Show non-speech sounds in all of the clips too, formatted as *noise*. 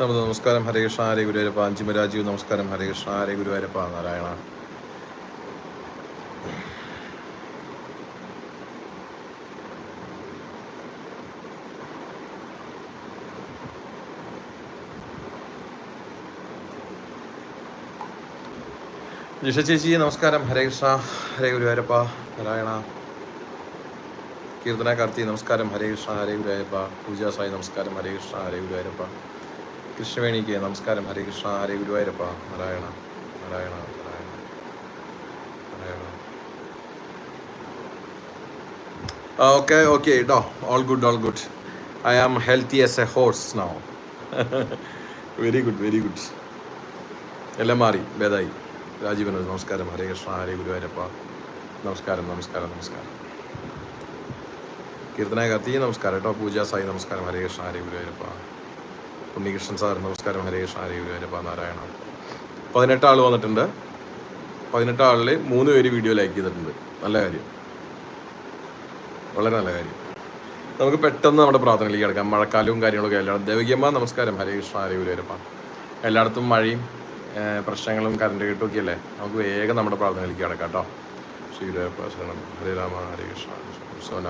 ശബ്ദ നമസ്കാരം. ഹരേ കൃഷ്ണ ഹരേ ഗുരുവായൂരപ്പ അഞ്ചിമരാജീവ് നമസ്കാരം. ഹരേ കൃഷ്ണ ഹരേ ഗുരുവരപ്പ നാരായണ. ജിഷ ചേച്ചി നമസ്കാരം. ഹരേ കൃഷ്ണ ഹരേ ഗുരുവായൂരപ്പ നാരായണ. കീർത്തന കാർത്തി നമസ്കാരം. ഹരേ കൃഷ്ണ ഹരേ ഗുരുവായൂരപ്പ. പൂജ സായി നമസ്കാരം. ഹരേ കൃഷ്ണ ഹരേ ഗുരുവായൂരപ്പ. കൃഷ്ണവേണിക്ക് നമസ്കാരം. ഹരേ കൃഷ്ണ ഹരേ ഗുരുവായൂരപ്പ. നാരായണ നാരായണ നാരായണ നാരായണ. ഓക്കെ ഓക്കെ കേട്ടോ all good all good I am healthy as a horse now very good very good എല്ലാം മാറി. ഭേദായി. രാജീവൻ നമസ്കാരം. ഹരേ കൃഷ്ണ ഹരേ ഗുരുവായൂരപ്പ. നമസ്കാരം നമസ്കാരം നമസ്കാരം. കീർത്തനായ കാർത്തി നമസ്കാരം. കേട്ടോ പൂജ സായി നമസ്കാരം. ഹരേ കൃഷ്ണ ഹരേ ഗുരുവായൂരപ്പ. ഉണ്ണികൃഷ്ണൻ സാർ നമസ്കാരം. ഹരേഷ് ഗുരുവായൂരപ്പ നാരായണ. പതിനെട്ട് ആൾ വന്നിട്ടുണ്ട്. പതിനെട്ട് ആളിൽ മൂന്ന് പേര് വീഡിയോ ലൈക്ക് ചെയ്തിട്ടുണ്ട്. നല്ല കാര്യം. വളരെ നല്ല കാര്യം. നമുക്ക് പെട്ടെന്ന് നമ്മുടെ പ്രാർത്ഥനയിലേക്ക് കിടക്കാം. മഴക്കാലവും കാര്യങ്ങളൊക്കെ എല്ലാം ദേവികമ്മ നമസ്കാരം. ഹരേ കൃഷ്ണ ഹരേ ഗുരുവായൂരപ്പ. എല്ലായിടത്തും മഴയും പ്രശ്നങ്ങളും കറണ്ട് കെട്ടുമൊക്കെ അല്ലേ? നമുക്ക് വേഗം നമ്മുടെ പ്രാർത്ഥനയിലേക്ക് കിടക്കാം കേട്ടോ. ശ്രീ ഗുരുവായൂരപ്പ ശരണം. ഹരേ രാമ കൃഷ്ണ സോന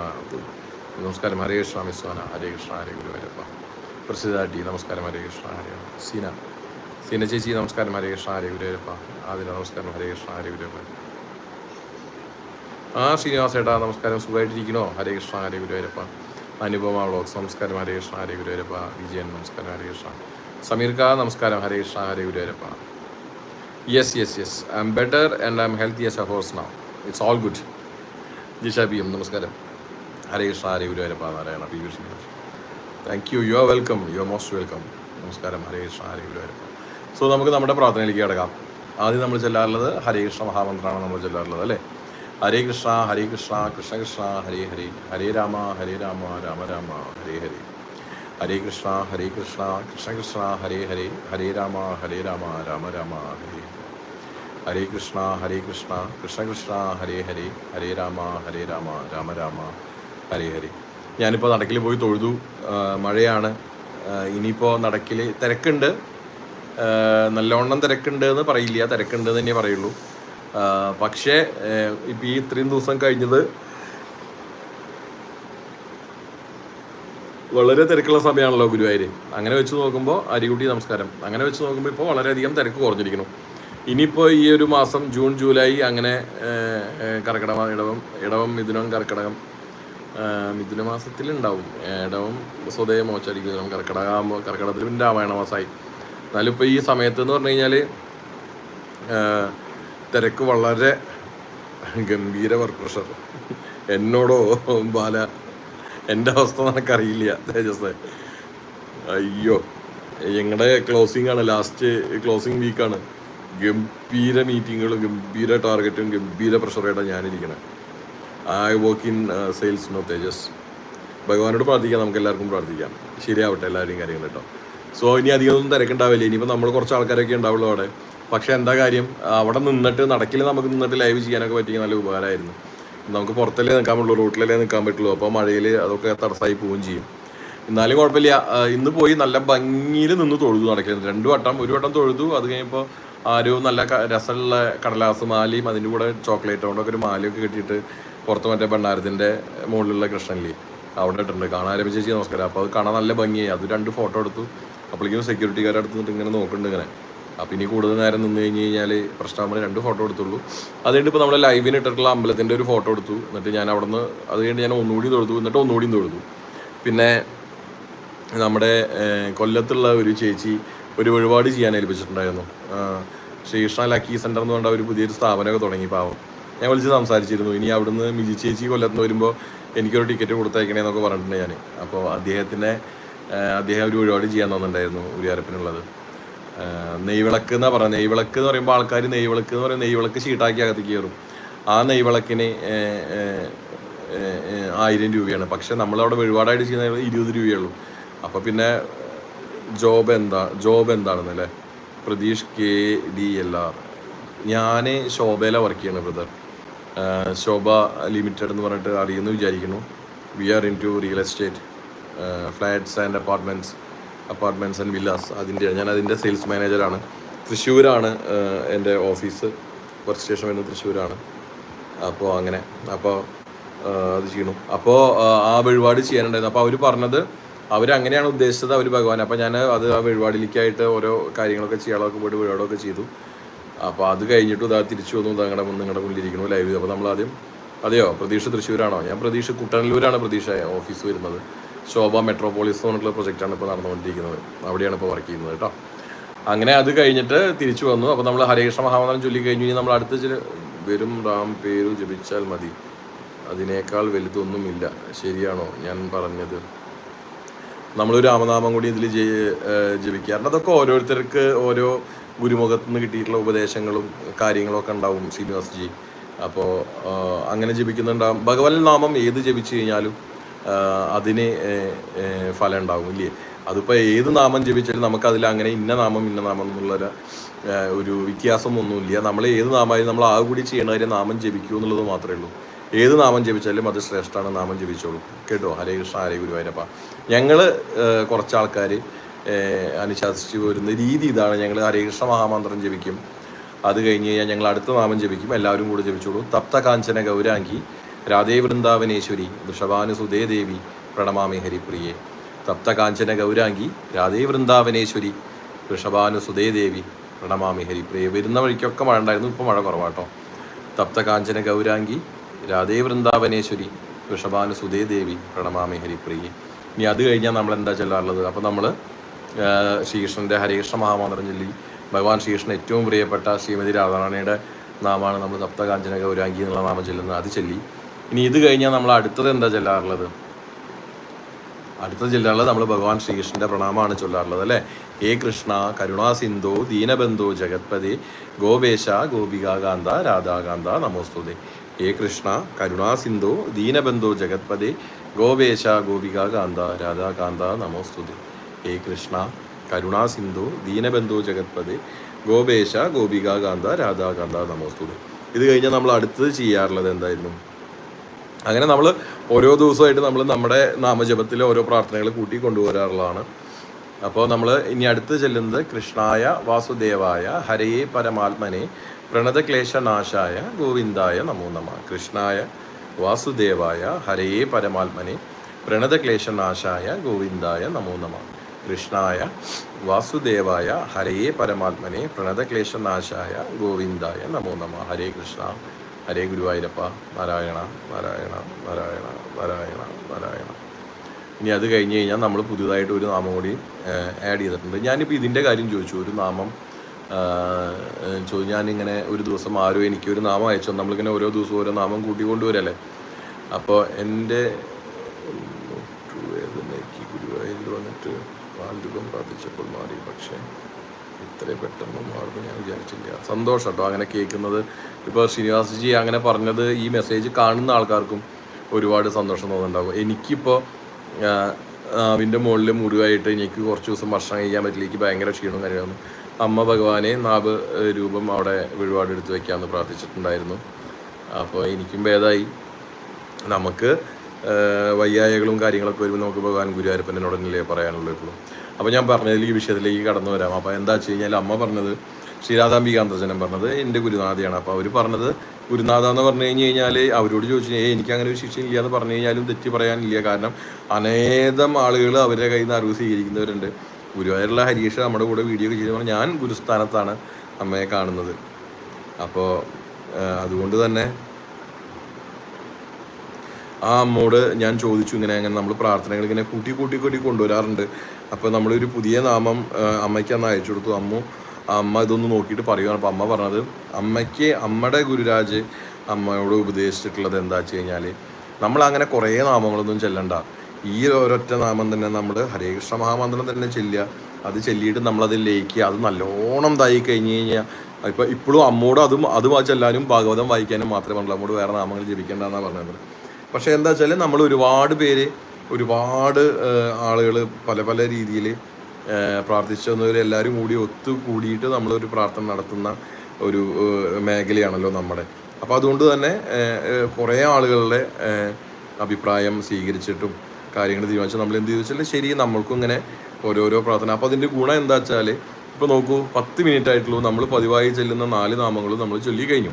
നമസ്കാരം. ഹരേ കൃഷ്ണ മിസ്സോന ഹരേ കൃഷ്ണ ഹരേ ഗുരുവായൂരപ്പ. പ്രസിദ്ധ ടി നമസ്കാരം ഹരേ കൃഷ്ണ ഹരേ സീന. സീന ചേച്ചി നമസ്കാരം ഹരേ കൃഷ്ണ ഹരേ ഗുരുവരപ്പ. ആദിന നമസ്കാരം ഹരേ കൃഷ്ണ ഹരേ ഗുരുവരപ്പ. ആ ശ്രീനിവാസ ഏട്ടാ നമസ്കാരം. സുഖമായിട്ടിരിക്കണോ? ഹരേ കൃഷ്ണ ഹരേ ഗുരുവരപ്പ. അനുപമ വ്ളോഗ്സ്. നമസ്കാരം ഹരേ കൃഷ്ണ ഹരേ ഗുരുവരപ്പ. വിജയൻ നമസ്കാരം ഹരേ കൃഷ്ണ. സമീർ കാ നമസ്കാരം. Hare Krishna Hare Guruvayurappa. Yes yes yes I'm better and I'm healthy as a horse now it's all good Jisha P M നമസ്കാരം. Hare Krishna Hare Guruvayurappa Narayana P Srinivas. Thank you you are welcome you are most welcome നമസ്കാരം. ഹരേ കൃഷ്ണ ഹരേ Guruvayur so നമുക്ക് നമ്മുടെ പ്രാർത്ഥനയിലേക്ക് കിടക്കാം. ആദ്യം നമ്മൾ ചെല്ലാറുള്ളത് ഹരേ കൃഷ്ണ മഹാമന്ത്രമാണ് നമ്മൾ ചെല്ലാറുള്ളത് അല്ലേ? ഹരേ കൃഷ്ണ ഹരേ കൃഷ്ണ കൃഷ്ണ കൃഷ്ണ ഹരേ ഹരേ. ഹരേ രാമ ഹരേ രാമ രാമ രാമ ഹരേ ഹരേ. ഹരേ കൃഷ്ണ ഹരേ കൃഷ്ണ കൃഷ്ണ കൃഷ്ണ ഹരേ ഹരേ. ഹരേ രാമ ഹരേ രാമ രാമ രാമ ഹരേ. ഹരേ കൃഷ്ണ ഹരേ കൃഷ്ണ കൃഷ്ണ കൃഷ്ണ ഹരേ ഹരേ. ഹരേ രാമ ഹരേ രാമ രാമ രാമ ഹരേ ഹരേ. ഞാനിപ്പോൾ നടക്കിൽ പോയി തൊഴുതു. മഴയാണ്. ഇനിയിപ്പോൾ നടക്കിൽ തിരക്കുണ്ട്. നല്ലോണം തിരക്കുണ്ട് എന്ന് പറയില്ല. തിരക്കുണ്ട് തന്നെ പറയുള്ളൂ. പക്ഷേ ഇപ്പം ഈ ഇത്രയും ദിവസം കഴിഞ്ഞത് വളരെ തിരക്കുള്ള സമയമാണല്ലോ ഗുരുവായൂർ അങ്ങനെ വെച്ച് നോക്കുമ്പോൾ അരികുട്ടി നമസ്കാരം. അങ്ങനെ വെച്ച് നോക്കുമ്പോൾ ഇപ്പോൾ വളരെയധികം തിരക്ക് കുറഞ്ഞിരിക്കുന്നു. ഇനിയിപ്പോൾ ഈ ഒരു മാസം ജൂൺ ജൂലൈ അങ്ങനെ കർക്കിടക ഇടവം ഇടവം മിഥുനം കർക്കിടകം മിഥുന മാസത്തിൽ ഉണ്ടാവും ഏടവും സ്വതേ മോശമായിരിക്കും കർക്കിടക ആകുമ്പോൾ കർക്കിടകത്തിൽ പിന്നെ രാമായണ മാസമായി എന്നാലും ഇപ്പോൾ ഈ സമയത്ത് എന്ന് പറഞ്ഞു കഴിഞ്ഞാൽ തിരക്ക് വളരെ ഗംഭീര വർക്ക് പ്രഷർ എന്നോടോ ബാല എന്റെ അവസ്ഥ നിനക്കറിയില്ല തേജസ് അയ്യോ ഞങ്ങളുടെ ക്ലോസിംഗ് ആണ് ലാസ്റ്റ് ക്ലോസിംഗ് വീക്കാണ് ഗംഭീര മീറ്റിങ്ങുകളും ഗംഭീര ടാർഗറ്റും ഗംഭീര പ്രഷറായിട്ടാണ് ഞാനിരിക്കണത് I work in sales no Tejas ഭഗവാനോട് പ്രാർത്ഥിക്കാം നമുക്ക് എല്ലാവർക്കും പ്രാർത്ഥിക്കാം. ശരിയാവട്ടെ എല്ലാവരെയും കാര്യങ്ങൾ കേട്ടോ. സോ ഇനി അധികമൊന്നും തിരക്കുണ്ടാവില്ല. ഇനിയിപ്പോൾ നമ്മൾ കുറച്ച് ആൾക്കാരൊക്കെ ഉണ്ടാവുള്ളൂ അവിടെ. പക്ഷേ എന്താ കാര്യം? അവിടെ നിന്നിട്ട് നടക്കില്ല നമുക്ക് നിന്നിട്ട് ലൈവ് ചെയ്യാനൊക്കെ പറ്റിയ നല്ല ഉപകാരമായിരുന്നു. നമുക്ക് പുറത്തല്ലേ നിൽക്കാൻ പറ്റുള്ളൂ റൂട്ടിലല്ലേ നിൽക്കാൻ പറ്റുള്ളൂ. അപ്പോൾ മഴയിൽ അതൊക്കെ തടസ്സമായി പോവുകയും ചെയ്യും. എന്നാലും കുഴപ്പമില്ല. ഇന്ന് പോയി നല്ല ഭംഗിയിൽ നിന്ന് തൊഴുതു നടക്കുന്നത് രണ്ട് വട്ടം ഒരു വട്ടം തൊഴുതു. അത് കഴിഞ്ഞപ്പോൾ ആരോ നല്ല രസമുള്ള കടലാസ് മാലയും അതിന്റെ കൂടെ ചോക്ലേറ്റ് കൊണ്ടൊക്കെ ഒരു മാലയൊക്കെ കെട്ടിയിട്ട് പുറത്ത് മറ്റേ ഭണ്ണാരത്തിന്റെ മുകളിലുള്ള കൃഷ്ണനില്ലേ അവിടെ ഇട്ടിട്ടുണ്ട്. കാണാൻ ചേച്ചി നമസ്കാരം. അപ്പോൾ അത് കാണാൻ നല്ല ഭംഗിയായി. അത് രണ്ട് ഫോട്ടോ എടുത്തു. അപ്പോഴേക്കും സെക്യൂരിറ്റിക്കാരെ അടുത്ത് നിന്നിട്ട് ഇങ്ങനെ നോക്കുന്നുണ്ട് ഇങ്ങനെ. അപ്പോൾ ഇനി കൂടുതൽ നേരം നിന്ന് കഴിഞ്ഞ് കഴിഞ്ഞാൽ പ്രശ്നമാകുമ്പോൾ രണ്ട് ഫോട്ടോ എടുത്തുള്ളൂ. അത് കഴിഞ്ഞിട്ട് ഇപ്പോൾ നമ്മൾ ലൈവിന് ഇട്ടിട്ടുള്ള അമ്പലത്തിന്റെ ഒരു ഫോട്ടോ എടുത്തു. എന്നിട്ട് ഞാൻ അവിടെ നിന്ന് അത് കഴിഞ്ഞ് ഞാൻ ഒന്നുകൂടി തൊഴുതു. എന്നിട്ട് ഒന്നുകൂടിയും തൊഴുതു. പിന്നെ നമ്മുടെ കൊല്ലത്തുള്ള ഒരു ചേച്ചി ഒരു വഴിപാട് ചെയ്യാൻ ഏൽപ്പിച്ചിട്ടുണ്ടായിരുന്നു. ശ്രീകൃഷ്ണ ലക്കി സെന്റർ എന്ന് പറഞ്ഞ ഒരു പുതിയൊരു സ്ഥാപനമൊക്കെ തുടങ്ങി പാവം. ഞാൻ വിളിച്ച് സംസാരിച്ചിരുന്നു. ഇനി അവിടുന്ന് മിജി ചേച്ചി കൊല്ലത്ത് വരുമ്പോൾ എനിക്കൊരു ടിക്കറ്റ് കൊടുത്തയക്കണേന്നൊക്കെ പറഞ്ഞിട്ടുണ്ട് ഞാൻ അപ്പോൾ അദ്ദേഹത്തിനെ അദ്ദേഹം ഒരു ഒരുപാട് ചെയ്യാൻ തന്നിട്ടുണ്ടായിരുന്നു ഉരിയാരപ്പിനുള്ളത്. നെയ്വിളക്ക് എന്നാ പറയുന്നത് നെയ്വിളക്ക് എന്ന് പറയുമ്പോൾ ആൾക്കാർ നെയ്വിളക്ക് എന്ന് പറയുമ്പോൾ നെയ്വിളക്ക് ഷീട്ടാക്കി അകത്ത് കയറും. ആ നെയ്വിളക്കിന് ആയിരം രൂപയാണ്. പക്ഷെ നമ്മളവിടെ വഴിപാടായിട്ട് ചെയ്യുന്ന ഇരുപത് രൂപയുള്ളൂ. അപ്പോൾ പിന്നെ ജോബ് എന്താ ജോബ് എന്താണെന്നല്ലേ? Prateesh K D L R. ഞാൻ ശോഭയിലാണ് വർക്ക് ചെയ്യണത് ബ്രദർ ശോഭ ലിമിറ്റഡ് എന്ന് പറഞ്ഞിട്ട് അറിയുമെന്ന് വിചാരിക്കുന്നു. We are into real estate flats and apartments apartments and villas അതിന്റെ ഞാൻ അതിന്റെ സെയിൽസ് മാനേജറാണ് തൃശ്ശൂരാണ് എന്റെ ഓഫീസ് വർക്ക് സ്റ്റേഷൻ വരുന്നത് തൃശ്ശൂരാണ്. അപ്പോൾ അങ്ങനെ അപ്പോൾ അത് ചെയ്യണം അപ്പോൾ ആ വഴിപാട് ചെയ്യാനുണ്ടായിരുന്നു. അപ്പോൾ അവർ പറഞ്ഞത് അവരങ്ങനെയാണ് ഉദ്ദേശിച്ചത് അവർ ഭഗവാൻ അപ്പോൾ ഞാൻ അത് ആ വഴിപാടിലേക്കായിട്ട് ഓരോ കാര്യങ്ങളൊക്കെ ചെയ്യാളൊക്കെ പോയിട്ട് വഴിപാടൊക്കെ ചെയ്തു. അപ്പോൾ അത് കഴിഞ്ഞിട്ട് ഇതാ തിരിച്ചു വന്നു നിങ്ങളുടെ നിങ്ങളുടെ മുന്നിലിരിക്കണു ലൈവ് അപ്പോൾ നമ്മൾ ആദ്യം അതെയോ പ്രതീക്ഷ തൃശ്ശൂരാണോ? ഞാൻ പ്രതീക്ഷ കുട്ടനല്ലൂരാണ് പ്രതീക്ഷ ഓഫീസ് വരുന്നത്. ശോഭ മെട്രോപോളിസ് എന്ന് പറഞ്ഞിട്ടുള്ള പ്രൊജക്റ്റാണ് ഇപ്പോൾ നടന്നുകൊണ്ടിരിക്കുന്നത്. അവിടെയാണ് ഇപ്പോൾ വർക്ക് ചെയ്യുന്നത് കേട്ടോ. അങ്ങനെ അത് കഴിഞ്ഞിട്ട് തിരിച്ചു വന്നു. അപ്പോൾ നമ്മൾ ഹരികൃഷ്ണ മഹാമന്ത്രം ചൊല്ലി കഴിഞ്ഞു. കഴിഞ്ഞാൽ നമ്മൾ അടുത്ത ചില വെറും റാം പേരു ജപിച്ചാൽ മതി. അതിനേക്കാൾ വലുതൊന്നുമില്ല. ശരിയാണോ ഞാൻ പറഞ്ഞത്? നമ്മളൊരു രാമനാമം കൂടി ഇതിൽ ജപിക്കാറുണ്ട്. അതൊക്കെ ഓരോരുത്തർക്ക് ഓരോ ഗുരുമുഖത്ത് നിന്ന് കിട്ടിയിട്ടുള്ള ഉപദേശങ്ങളും കാര്യങ്ങളൊക്കെ ഉണ്ടാവും ശ്രീനിവാസ് ജി അപ്പോൾ അങ്ങനെ ജപിക്കുന്നുണ്ടാവും. ഭഗവൽ നാമം ഏത് ജപിച്ചു കഴിഞ്ഞാലും അതിന് ഫലം ഉണ്ടാവും ഇല്ലേ? അതിപ്പോൾ ഏത് നാമം ജപിച്ചാലും നമുക്ക് അതിൽ അങ്ങനെ ഇന്ന നാമം ഇന്ന നാമം എന്നുള്ളൊരു ഒരു വ്യത്യാസം ഒന്നുമില്ല നമ്മൾ ഏത് നാമമായാലും നമ്മൾ ആ കൂടി ചെയ്യണ കാര്യം നാമം ജപിക്കൂ എന്നുള്ളത് മാത്രമേ ഉള്ളൂ. ഏത് നാമം ജപിച്ചാലും അത് ശ്രേഷ്ഠമാണ് നാമം ജപിച്ചോളൂ. കേട്ടോ? ഹരേ കൃഷ്ണ ഹരേ ഗുരുവായൂരപ്പ. ഞങ്ങൾ കുറച്ച് ആൾക്കാർ അനുശാസിച്ച് വരുന്ന രീതി ഇതാണ്. ഞങ്ങൾ ഹരികൃഷ്ണ മഹാമന്ത്രം ജപിക്കും. അത് കഴിഞ്ഞ് കഴിഞ്ഞാൽ ഞങ്ങൾ അടുത്ത നാമം ജപിക്കും. എല്ലാവരും കൂടെ ജപിച്ചോളൂ. തപ്ത കാഞ്ചന ഗൗരാംഗി രാധേ വൃന്ദാവനേശ്വരി വൃഷഭാനു സുതേ ദേവി പ്രണമാമി ഹരിപ്രിയെ. തപ്ത കാഞ്ചന ഗൗരാംഗി രാധേ വൃന്ദാവനേശ്വരി വൃഷഭാനു സുതേ ദേവി പ്രണമാമി ഹരിപ്രിയെ. വരുന്ന വഴിക്കൊക്കെ മഴ ഉണ്ടായിരുന്നു. ഇപ്പോൾ മഴ കുറവാട്ടോ. തപ്ത കാഞ്ചന ഗൗരാംഗി രാധേ വൃന്ദാവനേശ്വരി വൃഷഭാനു സുതേ ദേവി പ്രണമാമി ഹരിപ്രിയെ. ഇനി അത് കഴിഞ്ഞാൽ നമ്മൾ എന്താ ചെല്ലാറുള്ളത്? അപ്പോൾ നമ്മൾ ശ്രീകൃഷ്ണന്റെ ഹരികൃഷ്ണ മഹാമന്ത്രം ചൊല്ലി ഭഗവാൻ ശ്രീകൃഷ്ണൻ ഏറ്റവും പ്രിയപ്പെട്ട ശ്രീമതി രാധാറാണിയുടെ നാമാണ് നമ്മൾ സപ്തകാഞ്ചന ഗൗരാംഗി എന്നുള്ള നാമം ചെല്ലുന്നത്. അത് ചൊല്ലി. ഇനി ഇത് കഴിഞ്ഞാൽ നമ്മൾ അടുത്തത് എന്താ ചെല്ലാറുള്ളത്? അടുത്ത ജില്ലകളിൽ നമ്മൾ ഭഗവാൻ ശ്രീകൃഷ്ണന്റെ പ്രണാമമാണ് ചൊല്ലാറുള്ളത് അല്ലേ? ഹേ കൃഷ്ണ കരുണാസിന്ധു ദീനബന്ധു ജഗത്പതി ഗോപേശ ഗോപികാകാന്ത രാധാകാന്ത നമോസ്തുതി. ഹേ കൃഷ്ണ കരുണാസിന്ധു ദീനബന്ധു ജഗത്പതി ഗോപേശ ഗോപികാകാന്ത രാധാകാന്ത നമോസ്തുതേ. ഹേ കൃഷ്ണ കരുണാസിന്ധു ദീനബന്ധു ജഗത്പതി ഗോപേശ ഗോപികാകാന്ത രാധാകാന്ത നമോസ്തുതി. ഇത് കഴിഞ്ഞാൽ നമ്മൾ അടുത്തത് ചെയ്യാറുള്ളത് എന്തായിരുന്നു? അങ്ങനെ നമ്മൾ ഓരോ ദിവസമായിട്ട് നമ്മൾ നമ്മുടെ നാമജപത്തിൽ ഓരോ പ്രാർത്ഥനകൾ കൂട്ടി കൊണ്ടുവരാറുള്ളതാണ്. അപ്പോൾ നമ്മൾ ഇനി അടുത്ത് ചെല്ലുന്നത് കൃഷ്ണായ വാസുദേവായ ഹരയെ പരമാത്മനെ പ്രണതക്ലേശനാശായ ഗോവിന്ദായ നമോ നമ. കൃഷ്ണായ വാസുദേവായ ഹരയെ പരമാത്മനെ പ്രണതക്ലേശനാശായ ഗോവിന്ദായ നമോ നമ. കൃഷ്ണായ വാസുദേവായ ഹരയേ പരമാത്മനെ പ്രണതക്ലേശനാശായ ഗോവിന്ദായ നമോ നമ. ഹരേ കൃഷ്ണ ഹരേ ഗുരുവായൂരപ്പ. നാരായണ നാരായണ നാരായണ നാരായണ നാരായണ. ഇനി അത് കഴിഞ്ഞ് കഴിഞ്ഞാൽ നമ്മൾ പുതിയതായിട്ട് ഒരു നാമം കൂടി ആഡ് ചെയ്തിട്ടുണ്ട്. ഞാനിപ്പോൾ ഇതിന്റെ കാര്യം ചോദിച്ചു. ഒരു നാമം ചോദിച്ചു ഞാനിങ്ങനെ ഒരു ദിവസം ആരോ എനിക്ക് ഒരു നാമം അയച്ചു. നമ്മളിങ്ങനെ ഓരോ ദിവസവും ഓരോ നാമം കൂട്ടി കൊണ്ടുവരല്ലേ അപ്പോൾ എന്റെ ഗുരുവായൂരിൽ വന്നിട്ട് പാൽരൂപം പ്രാർത്ഥിച്ചപ്പോൾ മാറി. പക്ഷേ ഇത്രയും പെട്ടെന്ന് മാറുമെന്ന് ഞാൻ വിചാരിച്ചില്ല. സന്തോഷം കേട്ടോ അങ്ങനെ കേൾക്കുന്നത്. ഇപ്പോൾ ശ്രീനിവാസ്ജി അങ്ങനെ പറഞ്ഞത് ഈ മെസ്സേജ് കാണുന്ന ആൾക്കാർക്കും ഒരുപാട് സന്തോഷം തോന്നുന്നുണ്ടാവും. എനിക്കിപ്പോൾ നാവിന്റെ മുകളിൽ മുറിവായിട്ട് എനിക്ക് കുറച്ച് ദിവസം ഭക്ഷണം കഴിക്കാൻ പറ്റില്ല. എനിക്ക് ഭയങ്കര ക്ഷീണം കാര്യമായിരുന്നു അമ്മ ഭഗവാനെ നാവ് രൂപം അവിടെ വഴിപാട് എടുത്തു വെക്കാമെന്ന് പ്രാർത്ഥിച്ചിട്ടുണ്ടായിരുന്നു. അപ്പോൾ എനിക്കും ഭേദമായി നമുക്ക് വയ്യായകളും കാര്യങ്ങളൊക്കെ വരുമ്പോൾ നമുക്ക് ഭഗവാൻ ഗുരുവായൂരപ്പനോടനല്ലേ പറയാനുള്ളൂ അപ്പോൾ ഞാൻ പറഞ്ഞതിൽ ഈ വിഷയത്തിലേക്ക് കടന്നു വരാം. അപ്പോൾ എന്താ വെച്ച് കഴിഞ്ഞാൽ അമ്മ പറഞ്ഞത് ശ്രീരാധാംബികാന്തർജനം പറഞ്ഞത് എന്റെ ഗുരുനാഥയാണ്. അപ്പോൾ അവർ പറഞ്ഞത് ഗുരുനാഥ എന്ന് പറഞ്ഞു കഴിഞ്ഞ് കഴിഞ്ഞാൽ അവരോട് ചോദിച്ചു ഏ എനിക്ക് അങ്ങനെ ഒരു ശിക്ഷ ഇല്ല എന്ന് പറഞ്ഞു കഴിഞ്ഞാലും തെറ്റി പറയാനില്ല. കാരണം അനേകം ആളുകൾ അവരുടെ കയ്യിൽ നിന്ന് അറിവ് സ്വീകരിക്കുന്നവരുണ്ട്. ഗുരുവായൂരുള്ള ഹരീഷ് നമ്മുടെ കൂടെ വീഡിയോ ഒക്കെ ചെയ്ത് ഞാൻ ഗുരുസ്ഥാനത്താണ് അമ്മയെ കാണുന്നത്. അപ്പോൾ അതുകൊണ്ട് തന്നെ ആ അമ്മോട് ഞാൻ ചോദിച്ചു ഇങ്ങനെ അങ്ങനെ നമ്മൾ പ്രാർത്ഥനകൾ ഇങ്ങനെ കൂട്ടി കൂട്ടി കൂട്ടി കൊണ്ടുവരാറുണ്ട്. അപ്പോൾ നമ്മളൊരു പുതിയ നാമം അമ്മയ്ക്ക് അന്ന് അയച്ചു കൊടുത്തു. അമ്മു അമ്മ ഇതൊന്ന് നോക്കിയിട്ട് പറയുകയാണ് അപ്പോൾ അമ്മ പറഞ്ഞത് അമ്മയ്ക്ക് അമ്മയുടെ ഗുരുരാജ് അമ്മയോട് ഉപദേശിച്ചിട്ടുള്ളത് എന്താ വെച്ച് കഴിഞ്ഞാൽ നമ്മൾ അങ്ങനെ കുറേ നാമങ്ങളൊന്നും ചെല്ലണ്ട. ഈ ഒരൊറ്റ നാമം തന്നെ നമ്മൾ ഹരേകൃഷ്ണ മഹാമന്ത്രം തന്നെ ചെല്ലുക. അത് ചെല്ലിയിട്ട് നമ്മളത് ലയിക്കുക. അത് നല്ലോണം ഇതായി കഴിഞ്ഞ് കഴിഞ്ഞാൽ ഇപ്പം ഇപ്പോഴും അമ്മോട് അതും അതും ചെല്ലാനും ഭാഗവതം വായിക്കാനും മാത്രമേ പറഞ്ഞുള്ളൂ അമ്മോട് വേറെ നാമങ്ങൾ ജപിക്കേണ്ടെന്നാണ് പറഞ്ഞത്. പക്ഷേ എന്താ വെച്ചാൽ നമ്മൾ ഒരുപാട് പേര് ഒരുപാട് ആളുകൾ പല പല രീതിയിൽ പ്രാർത്ഥിച്ചു വന്നവർ എല്ലാവരും കൂടി ഒത്തു കൂടിയിട്ട് നമ്മളൊരു പ്രാർത്ഥന നടത്തുന്ന ഒരു മേഖലയാണല്ലോ നമ്മുടെ. അപ്പോൾ അതുകൊണ്ട് തന്നെ കുറേ ആളുകളുടെ അഭിപ്രായം സ്വീകരിച്ചിട്ടും കാര്യങ്ങൾ തീരുമാനിച്ചു നമ്മൾ എന്ത് ചോദിച്ചാൽ ശരി നമ്മൾക്കും ഇങ്ങനെ ഓരോരോ പ്രാർത്ഥന. അപ്പോൾ അതിന്റെ ഗുണം എന്താ വെച്ചാൽ ഇപ്പോൾ നോക്കൂ പത്ത് മിനിറ്റ് ആയിട്ടുള്ളൂ നമ്മൾ പതിവായി ചെല്ലുന്ന നാല് നാമങ്ങളും നമ്മൾ ചൊല്ലി കഴിഞ്ഞു.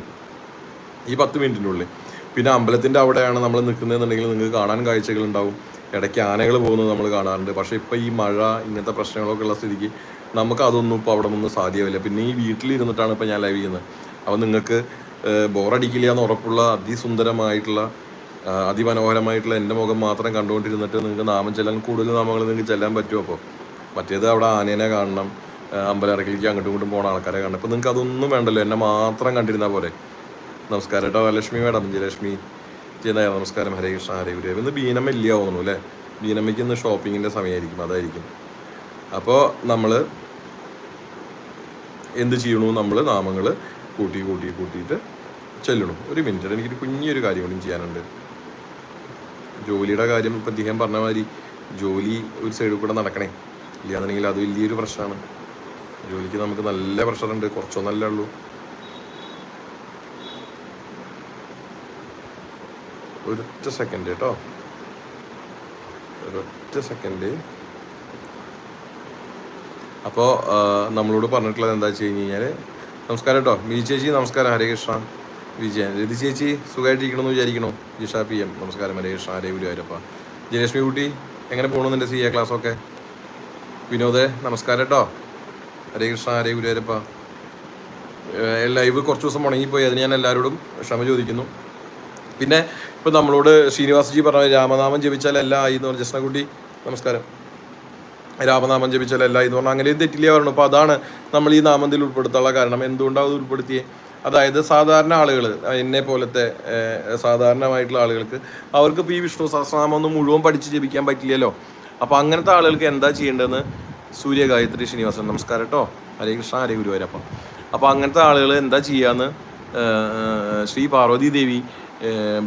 ഈ പത്ത് മിനിറ്റിന്റെ ഉള്ളിൽ പിന്നെ അമ്പലത്തിന്റെ അവിടെയാണ് നമ്മൾ നിൽക്കുന്നതെന്നുണ്ടെങ്കിൽ നിങ്ങൾക്ക് കാണാൻ കാഴ്ചകൾ ഉണ്ടാവും ഇടയ്ക്ക് ആനകൾ പോകുന്നത് നമ്മൾ കാണാറുണ്ട്. പക്ഷേ ഇപ്പോൾ ഈ മഴ ഇങ്ങനത്തെ പ്രശ്നങ്ങളൊക്കെ ഉള്ള സ്ഥിതിക്ക് നമുക്ക് അതൊന്നും ഇപ്പോൾ അവിടെ ഒന്നും സാധ്യമല്ല പിന്നെ ഈ വീട്ടിലിരുന്നിട്ടാണ് ഇപ്പോൾ ഞാൻ ലൈവ് ചെയ്യുന്നത്. അപ്പോൾ നിങ്ങൾക്ക് ബോറടിക്കില്ല എന്ന് ഉറപ്പുള്ള അതിസുന്ദരമായിട്ടുള്ള അതിമനോഹരമായിട്ടുള്ള എന്റെ മുഖം മാത്രം കണ്ടുകൊണ്ടിരുന്നിട്ട് നിങ്ങൾക്ക് നാമം ചെല്ലാൻ കൂടുതൽ നാമങ്ങൾ നിങ്ങൾക്ക് ചെല്ലാൻ പറ്റുമോ അപ്പോൾ മറ്റേത് അവിടെ ആനേനെ കാണണം അമ്പലറക്കിലേക്ക് അങ്ങോട്ടും ഇങ്ങോട്ടും പോകുന്ന ആൾക്കാരെ കാണണം. അപ്പോൾ നിങ്ങൾക്ക് അതൊന്നും വേണ്ടല്ലോ. എന്നെ മാത്രം കണ്ടിരുന്നാൽ പോലെ നമസ്കാരം കേട്ടോ ലക്ഷ്മി മേഡം ജയലക്ഷ്മി ജയനായ നമസ്കാരം. ഹരേ കൃഷ്ണ ഹരേ ഗുരുദേവ്. ഇന്ന് ബീനമ്മ ഇല്ല തോന്നുന്നു അല്ലേ? ബീനമ്മയ്ക്ക് ഇന്ന് ഷോപ്പിങ്ങിന്റെ സമയമായിരിക്കും അതായിരിക്കും. അപ്പോൾ നമ്മൾ എന്ത് ചെയ്യണു? നമ്മൾ നാമങ്ങൾ കൂട്ടി കൂട്ടി കൂട്ടിയിട്ട് ചെല്ലണം. ഒരു മിനിറ്റ് എനിക്കൊരു കുഞ്ഞൊരു കാര്യം കൂടി ചെയ്യാനുണ്ട്. ജോലിയുടെ കാര്യം ഇപ്പം അദ്ദേഹം പറഞ്ഞ മാതിരി ജോലി ഒരു സൈഡിൽ കൂടെ നടക്കണേ. ഇല്ലാന്നുണ്ടെങ്കിൽ അത് വലിയൊരു പ്രശ്നമാണ്. ജോലിക്ക് നമുക്ക് നല്ല പ്രഷറുണ്ട് കുറച്ചൊന്നല്ലേ ഉള്ളൂ. ഒരൊറ്റ സെക്കൻഡ് കേട്ടോ. ഒരൊറ്റ സെക്കൻഡ്. അപ്പോൾ നമ്മളോട് പറഞ്ഞിട്ടുള്ളത് എന്താ വെച്ച് കഴിഞ്ഞ് കഴിഞ്ഞാൽ നമസ്കാരം കേട്ടോ. ബി ചേച്ചി നമസ്കാരം. ഹരേ കൃഷ്ണ. വിജയൻ രതി ചേച്ചി സുഖമായിട്ടിരിക്കണമെന്ന് വിചാരിക്കണോ. Jisha P M. നമസ്കാരം. ഹരേ കൃഷ്ണ. ഹരേ ഗുരുവായൂരപ്പ. ജയലക്ഷ്മി കുട്ടി എങ്ങനെ പോകണമെന്നുണ്ട് സി എ ക്ലാസ്സൊക്കെ? വിനോദ് നമസ്കാരം കേട്ടോ. ഹരേ കൃഷ്ണ ഹരേ ഗുരുവായൂരപ്പ. ലൈവ് കുറച്ച് ദിവസം മുടങ്ങിപ്പോയി അതിന് ഞാൻ എല്ലാവരോടും ക്ഷമ ചോദിക്കുന്നു. പിന്നെ ഇപ്പം നമ്മളോട് ശ്രീനിവാസജി പറഞ്ഞ രാമനാമം ജപിച്ചാൽ എല്ലാം ആയി എന്ന് പറഞ്ഞു ജസ്നകുട്ടി നമസ്കാരം. രാമനാമം ജപിച്ചാൽ എല്ലാം എന്ന് പറഞ്ഞാൽ അങ്ങനെ തെറ്റില്ല പറഞ്ഞു അപ്പോൾ അതാണ് നമ്മൾ ഈ നാമത്തിൽ ഉൾപ്പെടുത്താനുള്ള കാരണം. എന്തുകൊണ്ടാണ് അത് ഉൾപ്പെടുത്തിയേ? അതായത് സാധാരണ ആളുകൾ എന്നെ പോലത്തെ സാധാരണമായിട്ടുള്ള ആളുകൾക്ക് അവർക്ക് ഇപ്പോൾ ഈ വിഷ്ണു സഹസ്രനാമം ഒന്നും മുഴുവൻ പഠിച്ച് ജപിക്കാൻ പറ്റില്ലല്ലോ. അപ്പോൾ അങ്ങനത്തെ ആളുകൾക്ക് എന്താ ചെയ്യേണ്ടതെന്ന് സൂര്യ ഗായത്രി ശ്രീനിവാസൻ നമസ്കാരം കേട്ടോ. ഹരേ കൃഷ്ണ ഹരേ ഗുരുവായൂരപ്പം. അപ്പോൾ അങ്ങനത്തെ ആളുകൾ എന്താ ചെയ്യാന്ന് ശ്രീ പാർവതി ദേവി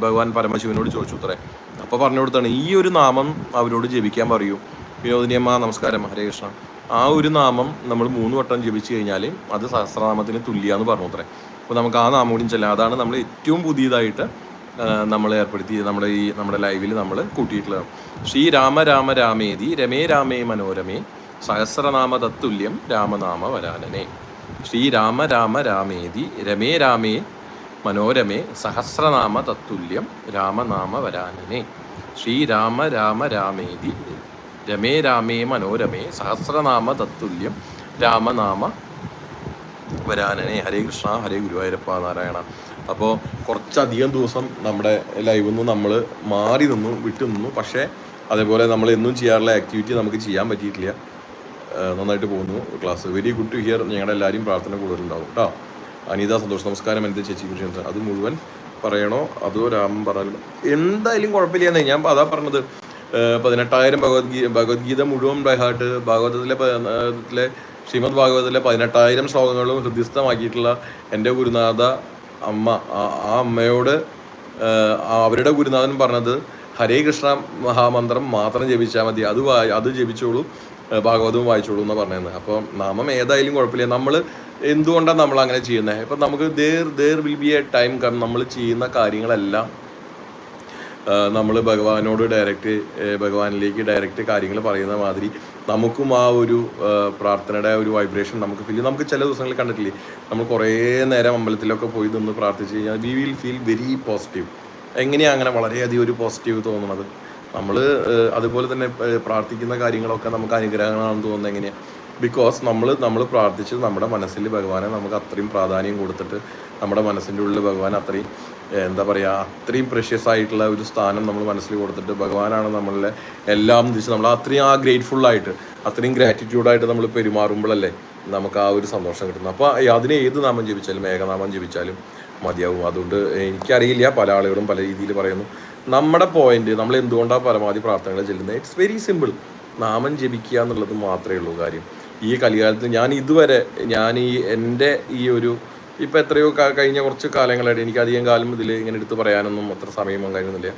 ഭഗവാൻ പരമശിവനോട് ചോദിച്ചു ഉത്തരേ അപ്പോൾ പറഞ്ഞു കൊടുത്താണ് ഈ ഒരു നാമം അവരോട് ജപിക്കാൻ പറയൂ. വിനോദിനിയമ്മ നമസ്കാരം ഹരേ കൃഷ്ണ. ആ ഒരു നാമം നമ്മൾ മൂന്ന് വട്ടം ജപിച്ചു കഴിഞ്ഞാൽ അത് സഹസ്രനാമത്തിന് തുല്യാന്ന് പറഞ്ഞു അത്രേ അപ്പോൾ നമുക്ക് ആ നാമം കൂടി ചെല്ലാം. അതാണ് നമ്മൾ ഏറ്റവും പുതിയതായിട്ട് നമ്മൾ ഏർപ്പെടുത്തി നമ്മുടെ ഈ നമ്മുടെ ലൈവിൽ നമ്മൾ കൂട്ടിയിട്ടുള്ളത്. ശ്രീ രാമ രാമ രാമേതി രമേ രാമേ മനോരമേ സഹസ്രനാമ തത്തുല്യം രാമനാമ വരാനനെ. ശ്രീ രാമ രാമ രാമേതി രമേ രാമേ മനോരമേ സഹസ്രനാമ തത്തുല്യം രാമനാമ വരാനനെ. ശ്രീരാമ രാമ രാമേതി രമേ രാമേ മനോരമേ സഹസ്രനാമ തത്തുല്യം രാമനാമ വരാനനെ. ഹരേ കൃഷ്ണ ഹരേ ഗുരുവായൂരപ്പ നാരായണ. അപ്പോൾ കുറച്ചധികം ദിവസം നമ്മുടെ ലൈവിൽ നിന്ന് നമ്മൾ മാറി നിന്നു വിട്ടു നിന്നു. പക്ഷേ അതേപോലെ നമ്മൾ എന്നും ചെയ്യാറുള്ള ആക്ടിവിറ്റി നമുക്ക് ചെയ്യാൻ പറ്റിയിട്ടില്ല. നന്നായിട്ട് പോകുന്നു. Class very good to hear ഞങ്ങളുടെ എല്ലാവരും പ്രാർത്ഥന കൂടുതലുണ്ടാവും. കേട്ടോ അനിത സന്തോഷം നമസ്കാരം അനിത ചേച്ചി കുറിച്ച് അത് മുഴുവൻ പറയണോ? അതോ രാമൻ പറഞ്ഞാലും എന്തായാലും കുഴപ്പമില്ലെന്നേ. ഞാൻ അതാ പറഞ്ഞത്. പതിനെട്ടായിരം ഭഗവത്ഗീ ഭഗവത്ഗീത മുഴുവൻ ബൈഹാർട്ട് ഭാഗവതത്തിലെ ത്തിലെ ശ്രീമദ് ഭാഗവതത്തിലെ പതിനെട്ടായിരം ശ്ലോകങ്ങളും ഹൃദ്യസ്ഥമാക്കിയിട്ടുള്ള എന്റെ ഗുരുനാഥ അമ്മ ആ- അമ്മയോട് അവരുടെ ഗുരുനാഥൻ പറഞ്ഞത് ഹരേ കൃഷ്ണ മഹാമന്ത്രം മാത്രം ജപിച്ചാൽ മതി. അത് അത് ജപിച്ചോളൂ. ഭാഗവതവും വായിച്ചോളൂ എന്ന് പറഞ്ഞത് അപ്പോൾ നാമം ഏതായാലും കുഴപ്പമില്ല. നമ്മൾ എന്തുകൊണ്ടാണ് നമ്മൾ അങ്ങനെ ചെയ്യുന്നത് ഇപ്പം നമുക്ക് there there will be a time കാരണം നമ്മൾ ചെയ്യുന്ന കാര്യങ്ങളെല്ലാം നമ്മൾ ഭഗവാനോട് ഡയറക്റ്റ് ഭഗവാനിലേക്ക് ഡയറക്റ്റ് കാര്യങ്ങൾ പറയുന്ന മാതിരി നമുക്കും ആ ഒരു പ്രാർത്ഥനയുടെ ഒരു വൈബ്രേഷൻ നമുക്ക് ഫീൽ നമുക്ക് ചില ദിവസങ്ങളിൽ കണ്ടിട്ടില്ലേ? നമ്മൾ കുറേ നേരം അമ്പലത്തിലൊക്കെ പോയി നിന്ന് പ്രാർത്ഥിച്ച് കഴിഞ്ഞാൽ we will feel very positive എങ്ങനെയാണ് അങ്ങനെ വളരെയധികം ഒരു പോസിറ്റീവ് തോന്നുന്നത്? നമ്മൾ അതുപോലെ തന്നെ പ്രാർത്ഥിക്കുന്ന കാര്യങ്ങളൊക്കെ നമുക്ക് അനുഗ്രഹങ്ങളാണെന്ന് തോന്നുന്നത് എങ്ങനെയാണ് ബിക്കോസ് നമ്മൾ നമ്മൾ പ്രാർത്ഥിച്ച് നമ്മുടെ മനസ്സിൽ ഭഗവാനെ നമുക്ക് അത്രയും പ്രാധാന്യം കൊടുത്തിട്ട് നമ്മുടെ മനസ്സിന്റെ ഉള്ളിൽ ഭഗവാൻ അത്രയും എന്താ പറയുക അത്രയും പ്രഷ്യസ് ആയിട്ടുള്ള ഒരു സ്ഥാനം നമ്മൾ മനസ്സിൽ കൊടുത്തിട്ട് ഭഗവാനാണ് നമ്മളെ എല്ലാം തിരിച്ച് നമ്മൾ അത്രയും ആ ഗ്രേറ്റ്ഫുൾ ആയിട്ട് അത്രയും ഗ്രാറ്റിറ്റ്യൂഡായിട്ട് നമ്മൾ പെരുമാറുമ്പോഴല്ലേ നമുക്ക് ആ ഒരു സന്തോഷം കിട്ടുന്നത്. അപ്പോൾ അതിനെ ഏത് നാമം ജപിച്ചാലും ഏകനാമം ജപിച്ചാലും മതിയാവും. അതുകൊണ്ട് എനിക്കറിയില്ല പല ആളുകളും പല രീതിയിൽ പറയുന്നു. നമ്മുടെ പോയിന്റ് നമ്മൾ എന്തുകൊണ്ടാണ് പരമാവധി പ്രാർത്ഥനകൾ ചെല്ലുന്നത്? ഇറ്റ്സ് വെരി സിമ്പിൾ നാമം ജപിക്കുക എന്നുള്ളത് മാത്രമേ ഉള്ളൂ കാര്യം. ഈ കലികാലത്ത് ഞാൻ ഇതുവരെ ഞാൻ ഈ എന്റെ ഈ ഒരു ഇപ്പം എത്രയോ കഴിഞ്ഞ കുറച്ച് കാലങ്ങളായിട്ട് എനിക്ക് അധികം കാലം ഇതിൽ ഇങ്ങനെ എടുത്ത് പറയാനൊന്നും അത്ര സമയമൊന്നും കഴിയുന്നില്ല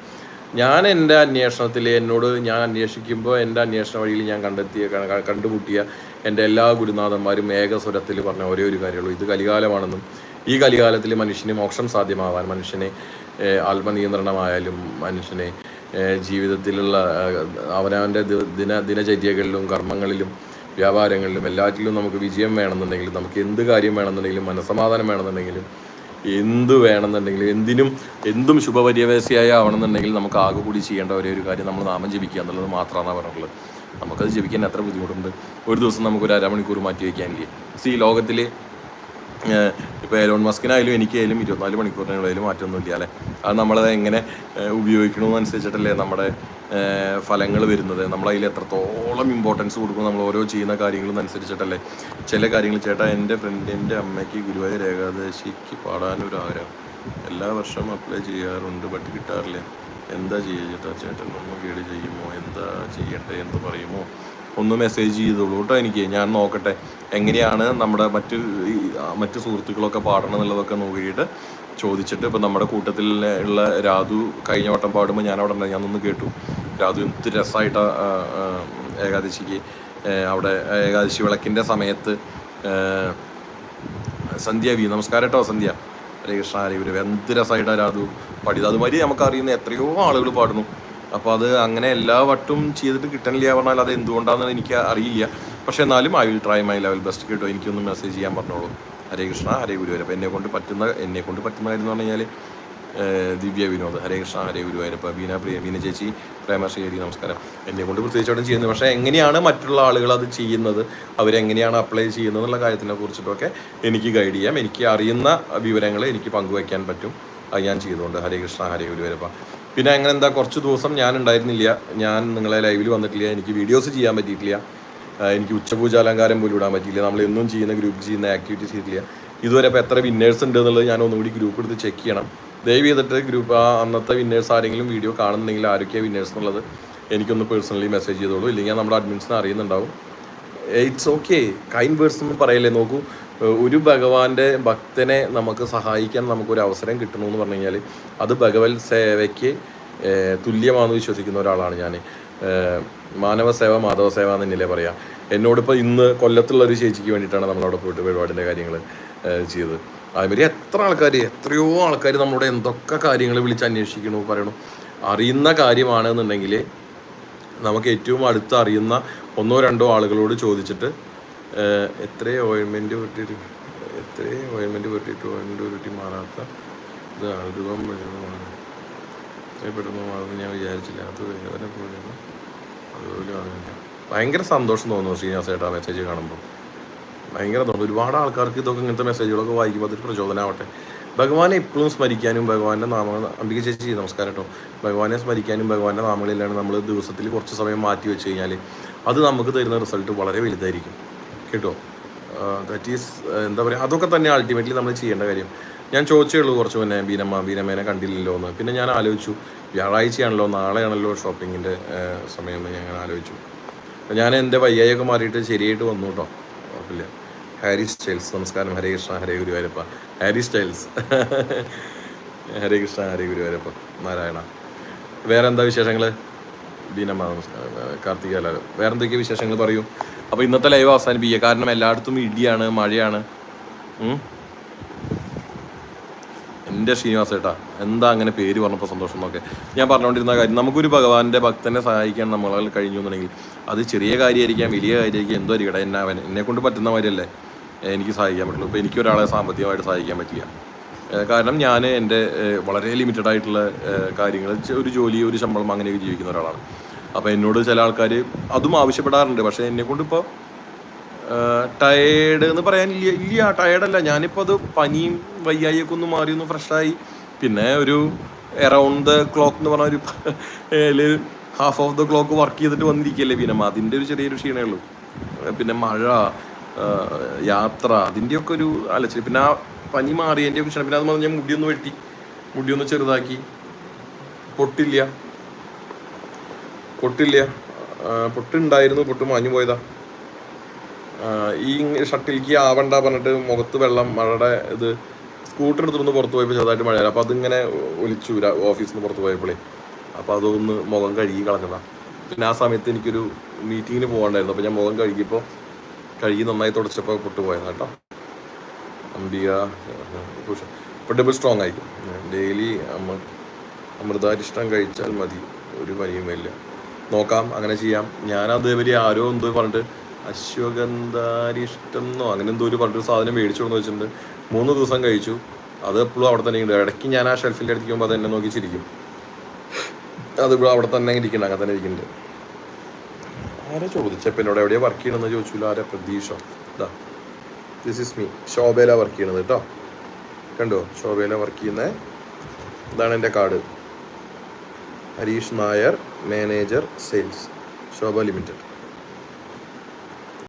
ഞാൻ എന്റെ അന്വേഷണത്തിൽ എന്നോട് ഞാൻ അന്വേഷിക്കുമ്പോൾ എന്റെ അന്വേഷണ വഴിയിൽ ഞാൻ കണ്ടെത്തിയ കണ്ടുമുട്ടിയ എന്റെ എല്ലാ ഗുരുനാഥന്മാരും ഏകസ്വരത്തിൽ പറഞ്ഞ ഒരേ ഒരു കാര്യമുള്ളൂ ഇത് കലികാലമാണെന്നും ഈ കലികാലത്തിൽ മനുഷ്യന് മോക്ഷം സാധ്യമാവാൻ മനുഷ്യനെ ആത്മനിയന്ത്രണമായാലും മനുഷ്യനെ ജീവിതത്തിലുള്ള അവനവന്റെ ദിന ദിനചര്യകളിലും കർമ്മങ്ങളിലും വ്യാപാരങ്ങളിലും എല്ലാറ്റിലും നമുക്ക് വിജയം വേണമെന്നുണ്ടെങ്കിലും നമുക്ക് എന്ത് കാര്യം വേണമെന്നുണ്ടെങ്കിലും മനസ്സമാധാനം വേണമെന്നുണ്ടെങ്കിലും എന്ത് വേണമെന്നുണ്ടെങ്കിലും എന്തിനും എന്തും ശുഭപര്യവേശിയായ ആവണമെന്നുണ്ടെങ്കിൽ നമുക്ക് ആകെ കൂടി ചെയ്യേണ്ട ഒരേ ഒരു കാര്യം നമ്മൾ നാമം ജപിക്കുക എന്നുള്ളത് മാത്രമാണ് പറഞ്ഞിട്ടുള്ളത്. നമുക്കത് ജപിക്കാൻ എത്ര ബുദ്ധിമുട്ടുണ്ട്. ഒരു ദിവസം നമുക്കൊരു അരമണിക്കൂർ മാറ്റി വയ്ക്കാനില്ലേ? സി ലോകത്തിൽ ഇപ്പോൾ എലോൺ മസ്കിനായാലും എനിക്കായാലും ഇരുപത്തിനാല് മണിക്കൂറിനുള്ളിൽ മാറ്റമൊന്നുമില്ല അല്ലേ? അത് നമ്മളത് എങ്ങനെ ഉപയോഗിക്കണമെന്നനുസരിച്ചിട്ടല്ലേ നമ്മുടെ ഫലങ്ങൾ വരുന്നത്. നമ്മളതിൽ എത്രത്തോളം ഇമ്പോർട്ടൻസ് കൊടുക്കും നമ്മൾ ഓരോ ചെയ്യുന്ന കാര്യങ്ങളും അനുസരിച്ചിട്ടല്ലേ ചില കാര്യങ്ങൾ ചേട്ടാ എന്റെ ഫ്രണ്ടിന്റെ അമ്മയ്ക്ക് ഗുരുവായൂർ ഏകാദശിക്ക് പാടാനൊരു ആഗ്രഹം എല്ലാ വർഷവും അപ്ലൈ ചെയ്യാറുണ്ട് ബട്ട് കിട്ടാറില്ല. എന്താ ചെയ്യുക ചേട്ടാ? ചേട്ടൻ ഒന്ന് കേട് ചെയ്യുമോ? എന്താ ചെയ്യട്ടെ എന്ന് പറയുമോ? ഒന്ന് മെസ്സേജ് ചെയ്തോളൂ കേട്ടോ എനിക്ക്. ഞാൻ നോക്കട്ടെ എങ്ങനെയാണ് നമ്മുടെ മറ്റ് മറ്റു സുഹൃത്തുക്കളൊക്കെ പാടണം എന്നുള്ളതൊക്കെ നോക്കിയിട്ട് ചോദിച്ചിട്ട് ഇപ്പം നമ്മുടെ കൂട്ടത്തിൽ ഉള്ള രാധു കഴിഞ്ഞ വട്ടം പാടുമ്പോൾ ഞാൻ അവിടെ ഉണ്ടായി. ഞാനൊന്ന് കേട്ടു. രാധു എന്ത് രസമായിട്ട് ഏകാദശിക്ക് അവിടെ ഏകാദശി വിളക്കിന്റെ സമയത്ത് സന്ധ്യ വി നമസ്കാരം കേട്ടോ സന്ധ്യ. ഹരേ കൃഷ്ണ ഹരേ ഗുരു എന്ത് രസമായിട്ടാണ് രാധു പാടിയത്. അതുമാതിരി നമുക്കറിയുന്ന എത്രയോ ആളുകൾ പാടുന്നു. അപ്പോൾ അത് അങ്ങനെ എല്ലാ വട്ടും ചെയ്തിട്ട് കിട്ടണില്ല പറഞ്ഞാൽ അത് എന്തുകൊണ്ടാണെന്ന് എനിക്ക് അറിയില്ല. പക്ഷേ എന്നാലും I will try my level best കേട്ടോ. എനിക്കൊന്ന് മെസ്സേജ് ചെയ്യാൻ പറഞ്ഞോളൂ. ഹരേ കൃഷ്ണ ഹരേ ഗുരുവായൂർ അപ്പോൾ എന്നെ കൊണ്ട് പറ്റുന്ന എന്നെ കൊണ്ട് പറ്റുന്ന കാര്യം എന്ന് പറഞ്ഞു കഴിഞ്ഞാൽ ദിവ്യ വിനോദ്. ഹരേ കൃഷ്ണ ഹരേ ഗുരുവായൂരപ്പ ബീന പ്രിയ ബീന ചേച്ചി പ്രേമശ്രീഹരി നമസ്കാരം. എന്നെ കൊണ്ട് പ്രത്യേകിച്ചോടും ചെയ്യുന്നത് പക്ഷേ എങ്ങനെയാണ് മറ്റുള്ള ആളുകൾ അത് ചെയ്യുന്നത്? അവരെങ്ങനെയാണ് അപ്ലൈ ചെയ്യുന്നത് എന്നുള്ള കാര്യത്തിനെ കുറിച്ചിട്ടൊക്കെ എനിക്ക് ഗൈഡ് ചെയ്യാം. എനിക്ക് അറിയുന്ന വിവരങ്ങൾ എനിക്ക് പങ്കുവയ്ക്കാൻ പറ്റും. അത് ഞാൻ ചെയ്തുകൊണ്ട്. ഹരേ കൃഷ്ണ ഹരേ ഗുരുവായൂരപ്പ. പിന്നെ അങ്ങനെ എന്താ കുറച്ച് ദിവസം ഞാൻ ഉണ്ടായിരുന്നില്ല. ഞാൻ നിങ്ങളെ ലൈവിൽ വന്നിട്ടില്ല. എനിക്ക് വീഡിയോസ് ചെയ്യാൻ പറ്റിയിട്ടില്ല. എനിക്ക് ഉച്ചപൂജ അലങ്കാരം പോലും ഇടാൻ പറ്റിയില്ല. നമ്മൾ എന്നും ചെയ്യുന്ന ഗ്രൂപ്പ് ചെയ്യുന്ന ആക്ടിവിറ്റീസ് ചെയ്തില്ല ഇതുവരെ ഇപ്പോൾ എത്ര വിന്നേഴ്സ് ഉണ്ട് എന്നുള്ളത് ഞാൻ ഒന്നുകൂടി ഗ്രൂപ്പ് എടുത്ത് ചെക്ക് ചെയ്യണം. ദയവ് ചെയ്തിട്ട് ഗ്രൂപ്പ് ആ അന്നത്തെ വിന്നേഴ്സ് ആരെങ്കിലും വീഡിയോ കാണുന്നുണ്ടെങ്കിൽ ആരൊക്കെയാണ് വിന്നേഴ്സ് എന്നുള്ളത് എനിക്കൊന്ന് പേഴ്സണലി മെസ്സേജ് ചെയ്തോളൂ. ഇല്ലെങ്കിൽ നമ്മുടെ അഡ്മിൻസിനെ അറിയുന്നുണ്ടാവും. ഇറ്റ്സ് ഓക്കെ കൈൻഡ് വേർഡ്സ് എന്ന് പറയല്ലേ നോക്കൂ. ഒരു ഭഗവാന്റെ ഭക്തനെ നമുക്ക് സഹായിക്കാൻ നമുക്കൊരു അവസരം കിട്ടണമെന്ന് പറഞ്ഞു കഴിഞ്ഞാൽ അത് ഭഗവത് സേവയ്ക്ക് തുല്യമാണെന്ന് വിശ്വസിക്കുന്ന ഒരാളാണ് ഞാൻ മാനവ സേവ മാധവ സേവ എന്ന് തന്നെയല്ലേ പറയാം. എന്നോടിപ്പോൾ ഇന്ന് കൊല്ലത്തുള്ള ഒരു ചേച്ചിക്ക് വേണ്ടിയിട്ടാണ് നമ്മളവിടെ പോയിട്ട് പരിപാടിന്റെ കാര്യങ്ങൾ ചെയ്തത്. അതുമാതിരി എത്ര ആൾക്കാർ എത്രയോ ആൾക്കാർ നമ്മളോട് എന്തൊക്കെ കാര്യങ്ങൾ വിളിച്ച് അന്വേഷിക്കണു പറയണു. അറിയുന്ന കാര്യമാണെന്നുണ്ടെങ്കിൽ നമുക്ക് ഏറ്റവും അടുത്ത് അറിയുന്ന ഒന്നോ രണ്ടോ ആളുകളോട് ചോദിച്ചിട്ട് എത്രയോ ഓയിൻമെന്റ് പൊട്ടിയിട്ട് എത്രയും ഓയിൻമെന്റ് പൊട്ടിയിട്ട് ഓയിൻമെന്റ് പൊട്ടി മാറാത്ത ഇത് അഴുകം പെട്ടെന്ന് മാറുമെന്ന് ഞാൻ വിചാരിച്ചില്ല. അത് വേദന പോലെയാണ്. അതുപോലെ അങ്ങനെ ഭയങ്കര സന്തോഷം തോന്നുന്നു ശ്രീനിവാസേട്ടാ മെസ്സേജ് കാണുമ്പോൾ. ഭയങ്കര തോന്നുന്നു ഒരുപാട് ആൾക്കാർക്ക് ഇതൊക്കെ ഇങ്ങനത്തെ മെസ്സേജുകളൊക്കെ വായിക്കുമ്പോൾ അതൊരു പ്രചോദനമാവട്ടെ ഭഗവാനെ എപ്പോഴും സ്മരിക്കാനും ഭഗവാന്റെ നാമങ്ങൾ അംബിക ചേച്ചി നമസ്കാരം കേട്ടോ ഭഗവാനെ സ്മരിക്കാനും ഭഗവാന്റെ നാമങ്ങളിലാണ് നമ്മൾ ദിവസത്തിൽ കുറച്ച് സമയം മാറ്റി വെച്ച് കഴിഞ്ഞാൽ അത് നമുക്ക് തരുന്ന റിസൾട്ട് വളരെ വലുതായിരിക്കും. കേട്ടോ. ദാറ്റ് ഈസ് എന്താ പറയുക അതൊക്കെ തന്നെ അൾട്ടിമേറ്റ്ലി നമ്മൾ ചെയ്യേണ്ട കാര്യം. ഞാൻ ചോദിച്ചേ ഉള്ളൂ കുറച്ച് മുന്നേ ബീനമ്മ ബീനമ്മേനെ കണ്ടില്ലല്ലോ എന്ന്. പിന്നെ ഞാൻ ആലോചിച്ചു വ്യാഴാഴ്ചയാണല്ലോ നാളെയാണല്ലോ ഷോപ്പിങ്ങിന്റെ സമയം എന്ന് ഞാൻ ആലോചിച്ചു. ഞാൻ എന്റെ വയ്യായൊക്കെ മാറിയിട്ട് ശരിയായിട്ട് വന്നു കേട്ടോ. കുഴപ്പമില്ല. ഹാരി സ്റ്റൈൽസ് നമസ്കാരം. ഹരേ കൃഷ്ണ ഹരേ ഗുരുവായൂരപ്പ. Harry Styles *laughs* Hare Krishna Hare Guruvayurappa. Narayana. വേറെ എന്താ വിശേഷങ്ങൾ ബീനമ്മ നമസ്കാരം. കാർത്തിക വേറെ വിശേഷങ്ങൾ പറയൂ? അപ്പോൾ ഇന്നത്തെ ലൈവ് അവസാനിപ്പിക്കുക. കാരണം എല്ലായിടത്തും ഇടിയാണ് മഴയാണ്. എന്റെ ശ്രീനിവാസ ഏട്ടാ എന്താ അങ്ങനെ പേര് പറഞ്ഞപ്പോൾ സന്തോഷം എന്നൊക്കെ. ഞാൻ പറഞ്ഞുകൊണ്ടിരുന്ന കാര്യം നമുക്കൊരു ഭഗവാന്റെ ഭക്തനെ സഹായിക്കാൻ നമ്മളാൽ കഴിഞ്ഞു എന്നുണ്ടെങ്കിൽ അത് ചെറിയ കാര്യമായിരിക്കാം വലിയ കാര്യമായിരിക്കാം എന്തോ ആയിരിക്കട്ടെ. എന്നെ അവൻ എന്നെ കൊണ്ട് പറ്റുന്ന മാതിരിയല്ലേ എനിക്ക് സഹായിക്കാൻ പറ്റുള്ളൂ. ഇപ്പോൾ എനിക്ക് ഒരാളെ സാമ്പത്തികമായിട്ട് സഹായിക്കാൻ പറ്റില്ല. കാരണം ഞാൻ എന്റെ വളരെ ലിമിറ്റഡ് ആയിട്ടുള്ള കാര്യങ്ങൾ ഒരു ജോലി ഒരു ശമ്പളം അങ്ങനെയൊക്കെ ജീവിക്കുന്ന ഒരാളാണ്. അപ്പോൾ എന്നോട് ചില ആൾക്കാർ അതും ആവശ്യപ്പെടാറുണ്ട്. പക്ഷേ എന്നെ കൊണ്ടിപ്പോൾ ടയേർഡ് എന്ന് പറയാൻ ഇല്ല ഇല്ല ടയേർഡല്ല ഞാനിപ്പോൾ അത് പനിയും വയ്യായിയൊക്കെ ഒന്ന് മാറി ഒന്ന് ഫ്രഷായി പിന്നെ ഒരു എറൗണ്ട് ദ ക്ലോക്ക് എന്ന് പറഞ്ഞ ഒരു half of the clock work ചെയ്തിട്ട് വന്നിരിക്കുകയല്ലേ പിന്നെ. അതിന്റെ ഒരു ചെറിയൊരു ക്ഷീണമേ ഉള്ളൂ. പിന്നെ മഴ യാത്ര അതിന്റെയൊക്കെ ഒരു അലച്ചിൽ പിന്നെ ആ പനി മാറിയതിന്റെ ഒക്കെ ക്ഷീണം. പിന്നെ അത് പറഞ്ഞാൽ മുടിയൊന്ന് വെട്ടി മുടിയൊന്ന് ചെറുതാക്കി. പൊട്ടില്ല. പൊട്ടില്ല. പൊട്ടുണ്ടായിരുന്നു പൊട്ട് മാഞ്ഞു പോയതാ. ഈ ഷട്ടിലേക്ക് ആവണ്ട പറഞ്ഞിട്ട് മുഖത്ത് വെള്ളം മഴയുടെ ഇത് സ്കൂട്ടർ നിന്ന് പുറത്ത് പോയപ്പോൾ ചെറുതായിട്ട് മഴയായി. അപ്പോൾ അതിങ്ങനെ ഒലിച്ചു ഓഫീസിൽ നിന്ന് പുറത്ത് പോയപ്പോഴേ അപ്പോൾ അതൊന്ന് മുഖം കഴുകി കളഞ്ഞതാ. പിന്നെ ആ സമയത്ത് എനിക്കൊരു മീറ്റിങ്ങിന് പോകണ്ടായിരുന്നു അപ്പോൾ ഞാൻ മുഖം കഴുകിയപ്പോൾ കഴുകി നന്നായി തുടച്ചപ്പോൾ പൊട്ട് പോയതാണ് കേട്ടോ അമ്പിക ഇപ്പോൾ ഡബിൾ സ്ട്രോങ് ആയി ഡെയിലി അമൃതാരിഷ്ടം കഴിച്ചാൽ മതി. ഒരു പനിയും വരില്ല. നോക്കാം അങ്ങനെ ചെയ്യാം. ഞാനത് വലിയ ആരോ എന്തോ പറഞ്ഞിട്ട് അശ്വഗന്ധാരിഷ്ടം എന്നോ അങ്ങനെ എന്തോ ഒരു പറഞ്ഞിട്ട് സാധനം മേടിച്ചു കൊണ്ട് വെച്ചിട്ടുണ്ട്. മൂന്ന് ദിവസം കഴിച്ചു. അത് എപ്പോഴും അവിടെ തന്നെ ഉണ്ട് ഇടയ്ക്ക് ഞാൻ ആ ഷെൽഫിന്റെ അടുത്ത് പോകുമ്പോൾ അത് എന്നെ നോക്കി ചിരിക്കും. അത് ഇവിടെ അവിടെ തന്നെ ഇരിക്കുന്നുണ്ട് അങ്ങനെ തന്നെ ഇരിക്കുന്നുണ്ട്. ആരാ ചോദിച്ചപ്പോൾ എന്നോട് എവിടെയാ വർക്ക് ചെയ്യണമെന്ന് ചോദിച്ചില്ല. ആരെ? പ്രതീക്ഷ ഇതാ ദിസ് ഇസ് മീ ശോഭയില വർക്ക് ചെയ്യണത് കേട്ടോ. കണ്ടോ? ശോഭയില വർക്ക് ചെയ്യുന്നത് ഇതാണ് എന്റെ card. Harish Nair. Manager sales Shobha limited.